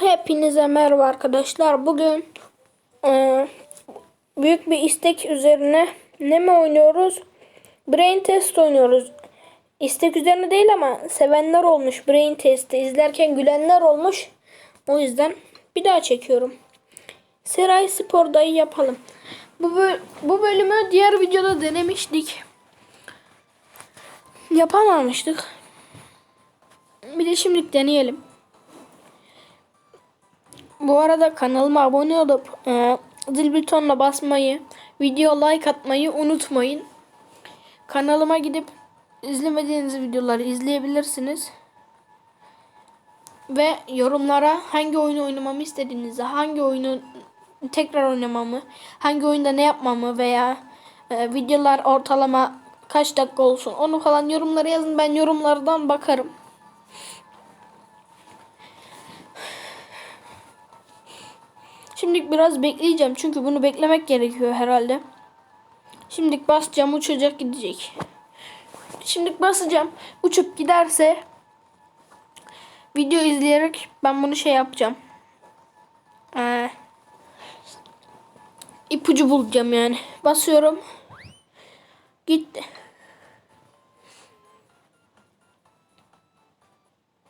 Hepinize merhaba arkadaşlar. Bugün e, büyük bir istek üzerine ne mi oynuyoruz? Brain test oynuyoruz. İstek üzerine değil ama sevenler olmuş Brain testi. izlerken gülenler olmuş. O yüzden bir daha çekiyorum. Seray Spor dayı yapalım. Bu, bu bölümü diğer videoda denemiştik. Yapamamıştık. Bir de şimdilik deneyelim. Bu arada kanalıma abone olup e, zil butonuna basmayı, video like atmayı unutmayın. Kanalıma gidip izlemediğiniz videoları izleyebilirsiniz. Ve yorumlara hangi oyunu oynamamı istediğinizi, hangi oyunu tekrar oynamamı, hangi oyunda ne yapmamı veya e, videolar ortalama kaç dakika olsun onu falan yorumlara yazın. Ben yorumlardan bakarım. Şimdi biraz bekleyeceğim çünkü bunu beklemek gerekiyor herhalde. Şimdi basacağım uçacak gidecek. Şimdi basacağım. Uçup giderse video izleyerek ben bunu şey yapacağım. Ee, ipucu bulacağım yani. Basıyorum. Gitti.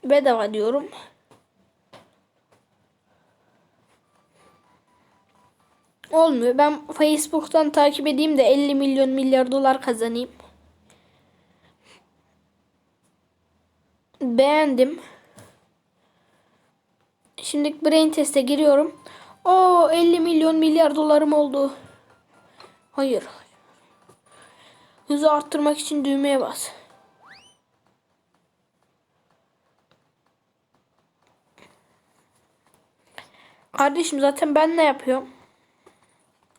Bedava diyorum. Olmuyor. Ben Facebook'tan takip edeyim de 50 milyon milyar dolar kazanayım. Beğendim. Şimdi brain test'e giriyorum. O 50 milyon milyar dolarım oldu. Hayır. Hızı arttırmak için düğmeye bas. Kardeşim zaten ben ne yapıyorum?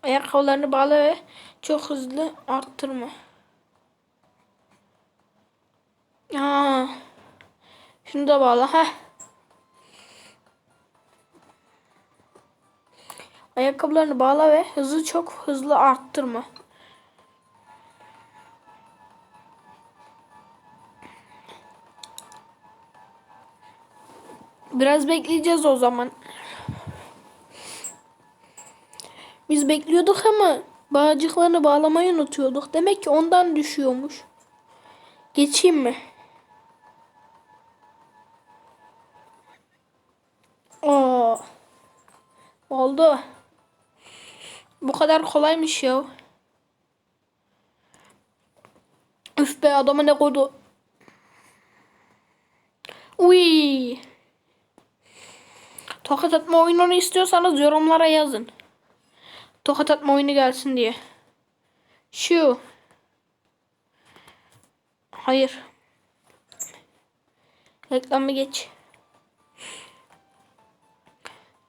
Ayakkabılarını bağla ve çok hızlı arttırma. Aa, şunu da bağla. Heh. Ayakkabılarını bağla ve hızı çok hızlı arttırma. Biraz bekleyeceğiz o zaman. Biz bekliyorduk ama bağcıklarını bağlamayı unutuyorduk. Demek ki ondan düşüyormuş. Geçeyim mi? Oo. Oldu. Bu kadar kolaymış ya. Üf be adama ne koydu. Uy. Tokat atma oyununu istiyorsanız yorumlara yazın. Tokat atma oyunu gelsin diye. Şu. Hayır. Reklamı geç.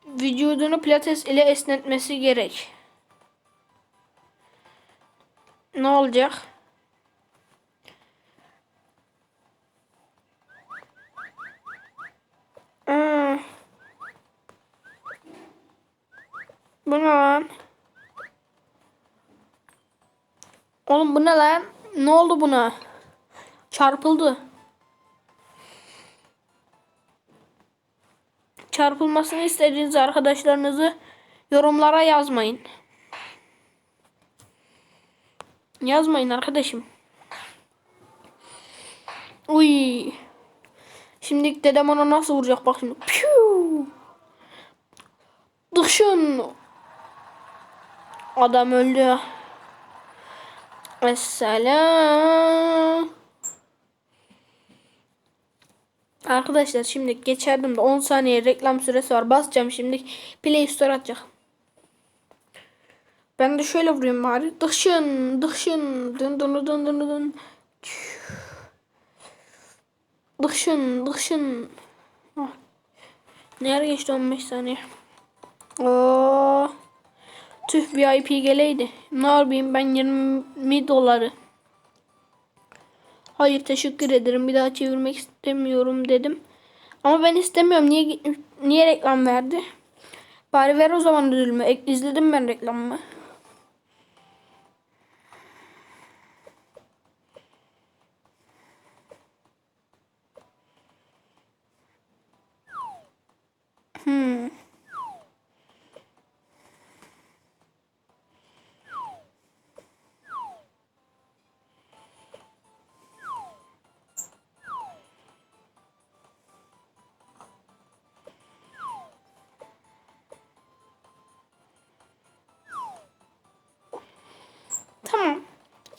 Vücudunu pilates ile esnetmesi gerek. Ne olacak? Hmm. Bu ne lan? Oğlum bu ne lan? Ne oldu buna? Çarpıldı. Çarpılmasını istediğiniz arkadaşlarınızı yorumlara yazmayın. Yazmayın arkadaşım. Uy. Şimdi dedem ona nasıl vuracak bak şimdi. Piu. Dışın. Adam öldü. Esselam. Arkadaşlar şimdi geçerdim de 10 saniye reklam süresi var. Basacağım şimdi. Play Store atacak. Ben de şöyle vurayım bari. Dışın, dışın, dın dın dın dın dın. Dışın, dışın. Ah. Nereye geçti 15 saniye? Oo. Tüh VIP geleydi. Ne yapayım ben 20 doları. Hayır teşekkür ederim. Bir daha çevirmek istemiyorum dedim. Ama ben istemiyorum. Niye niye reklam verdi? Bari ver o zaman ödülümü. Ek- İzledim ben reklamımı. Hmm.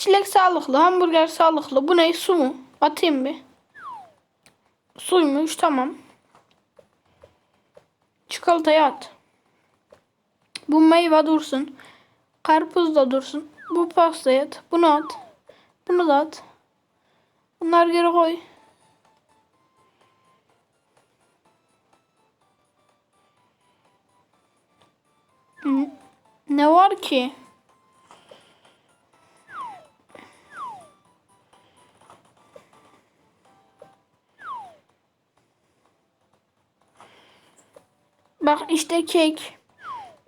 Çilek sağlıklı, hamburger sağlıklı. Bu ne? Su mu? Atayım bir. Suymuş tamam. Çikolatayı at. Bu meyve dursun. Karpuz da dursun. Bu pastayı at. Bunu at. Bunu da at. Bunları geri koy. Ne var ki? Bak işte kek.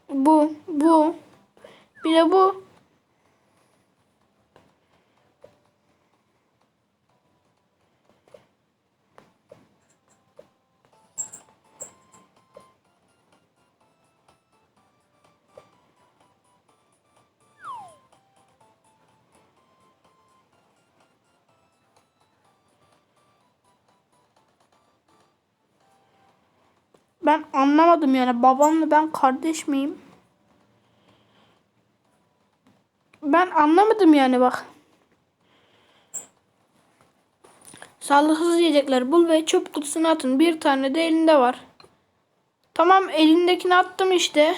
Bu, bu. Bir de bu. Ben anlamadım yani babamla ben kardeş miyim? Ben anlamadım yani bak. Sağlıksız yiyecekler bul ve çöp kutusuna atın. Bir tane de elinde var. Tamam elindekini attım işte.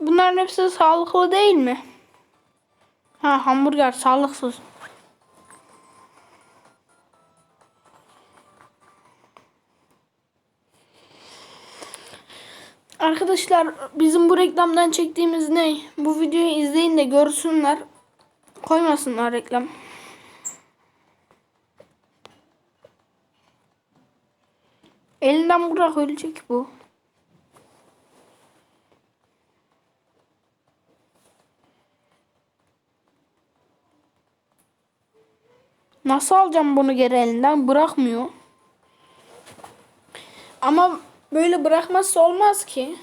Bunların hepsi sağlıklı değil mi? Ha hamburger sağlıksız. Arkadaşlar bizim bu reklamdan çektiğimiz ne? Bu videoyu izleyin de görsünler. Koymasınlar reklam. Elinden bırak ölecek bu. Nasıl alacağım bunu geri elinden? Bırakmıyor. Ama böyle bırakması olmaz ki.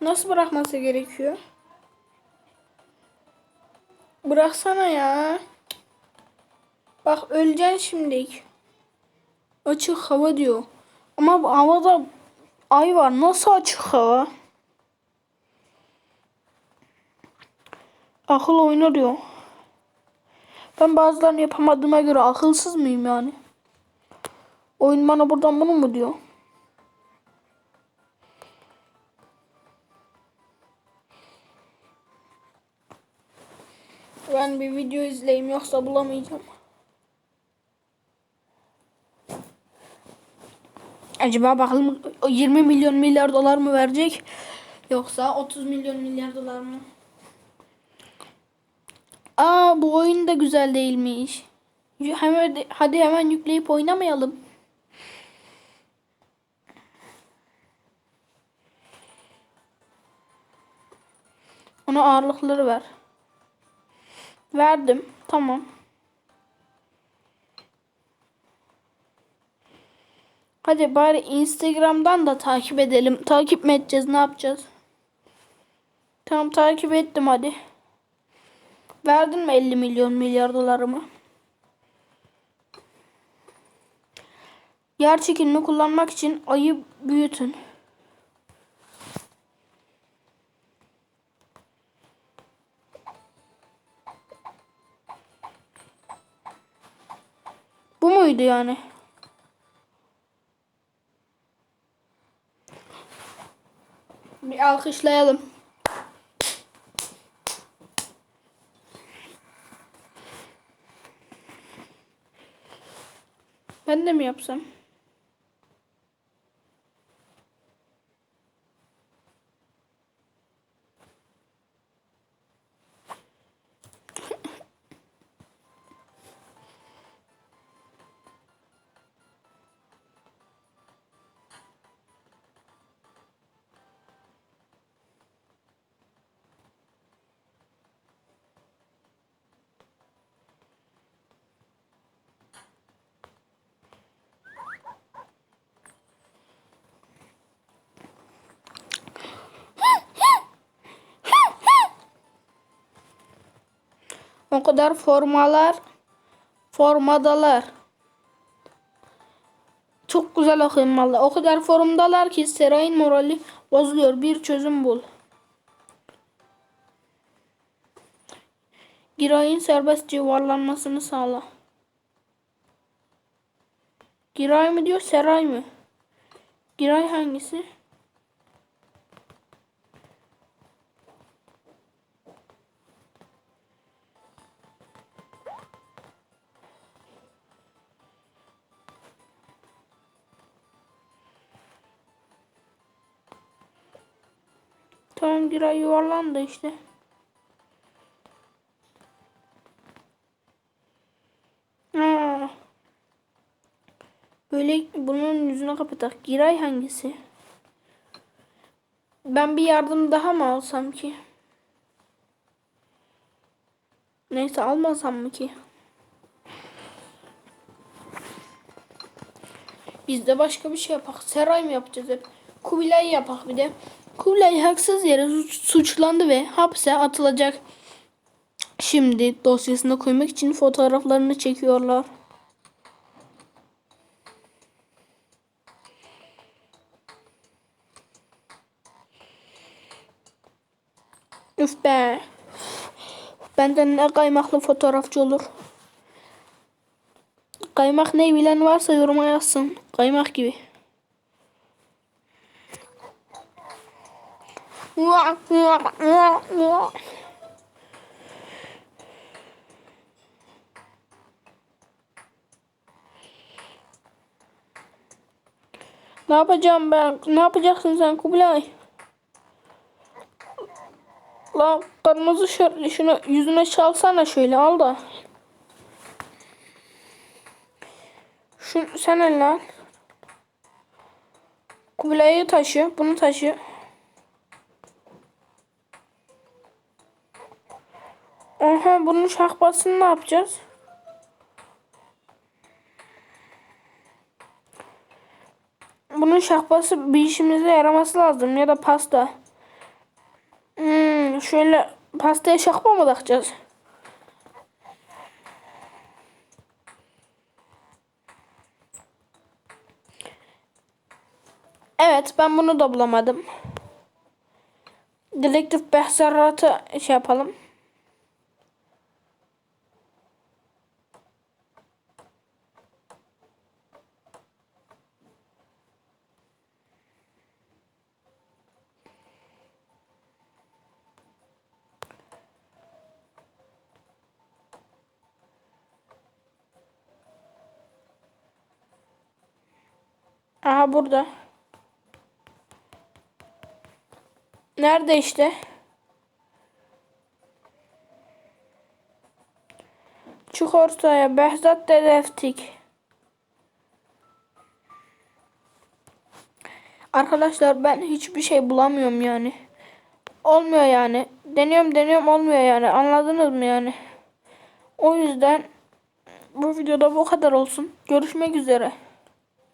Nasıl bırakması gerekiyor? Bıraksana ya. Bak öleceksin şimdilik. Açık hava diyor. Ama havada ay var. Nasıl açık hava? Akıl oyunu diyor. Ben bazılarını yapamadığıma göre akılsız mıyım yani? Oyun bana buradan bunu mu diyor? Ben bir video izleyeyim yoksa bulamayacağım. Acaba bakalım 20 milyon milyar dolar mı verecek yoksa 30 milyon milyar dolar mı? Aa bu oyun da güzel değilmiş. Hemen hadi hemen yükleyip oynamayalım. Ona ağırlıkları ver. Verdim. Tamam. Hadi bari Instagram'dan da takip edelim. Takip mi edeceğiz? Ne yapacağız? Tamam takip ettim hadi. Verdin mi 50 milyon milyar dolarımı? Yer çekimini kullanmak için ayı büyütün. Bu muydu yani? Bir alkışlayalım. Ben de mi yapsam? O kadar formalar formadalar. Çok güzel okuyun valla. O kadar forumdalar ki Seray'ın morali bozuluyor. Bir çözüm bul. Giray'ın serbestçe yuvarlanmasını sağla. Giray mı diyor, Seray mı? Giray hangisi? Tamam Giray yuvarlandı işte. Aa. Böyle bunun yüzüne kapatak. Giray hangisi? Ben bir yardım daha mı alsam ki? Neyse almasam mı ki? Biz de başka bir şey yapak. Seray mı yapacağız hep? Kubilay yapak bir de. Kubilay haksız yere suç- suçlandı ve hapse atılacak. Şimdi dosyasına koymak için fotoğraflarını çekiyorlar. Üf be. Benden ne kaymaklı fotoğrafçı olur. Kaymak ne bilen varsa yoruma yazsın. Kaymak gibi. Ne yapacağım ben? Ne yapacaksın sen Kubilay? La kırmızı şörtlü şunu yüzüne çalsana şöyle al da. Şu sen eline al. Kubilay'ı taşı. Bunu taşı. Bunun şahbasını ne yapacağız? Bunun şahbası bir işimize yaraması lazım ya da pasta. Hmm, şöyle pastaya şahba mı takacağız? Evet ben bunu da bulamadım. Dedektif Behzarrat'ı şey yapalım. Aha burada. Nerede işte? Çık ortaya Behzat Dedektif. Arkadaşlar ben hiçbir şey bulamıyorum yani. Olmuyor yani. Deniyorum deniyorum olmuyor yani. Anladınız mı yani? O yüzden bu videoda bu kadar olsun. Görüşmek üzere.